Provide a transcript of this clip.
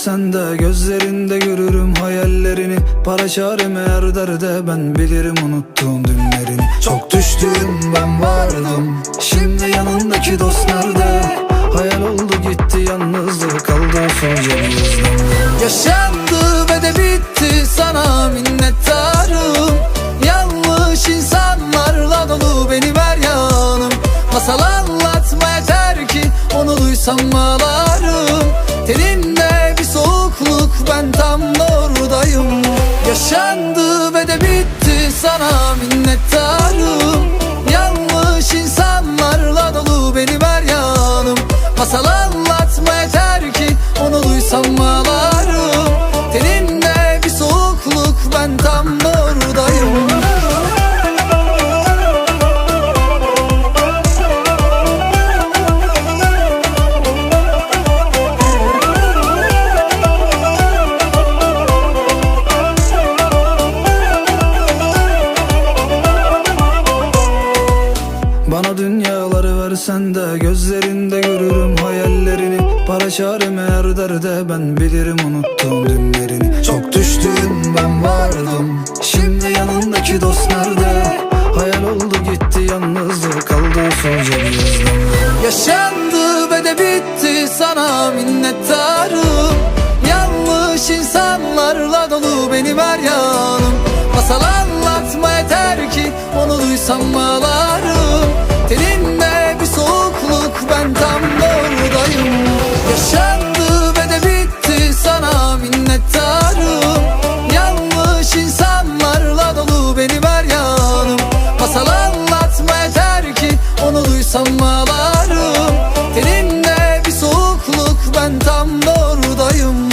görsen de Gözlerinde görürüm hayallerini. Para çarem eğer derde ben bilirim unuttuğum dünlerini Çok düştüm ben vardım Şimdi yanındaki dost nerede? Hayal oldu gitti yalnızlık kaldı son cebimizden Yaşandı ve de bitti sana minnettarım. Yanlış insanlarla dolu benim her yanım. Masal anlatmaya der ki onu duysam ağlarım soğukluk Bana dünyaları versen de gözlerinde görürüm hayallerini. Para çarem eğer derde ben bilirim unuttuğum dünlerini Çok düştüm ben vardım şimdi yanındaki dost nerede? Hayal oldu gitti yalnızlık kaldı bir yüzden Yaşandı ve de bitti sana minnettarım. Yanlış insanlarla dolu beni ver yanım. Masal anlatma yeter ki onu duysam ağlarım Duysam ağlarım. Elimde bir soğukluk ben tam doğrudayım.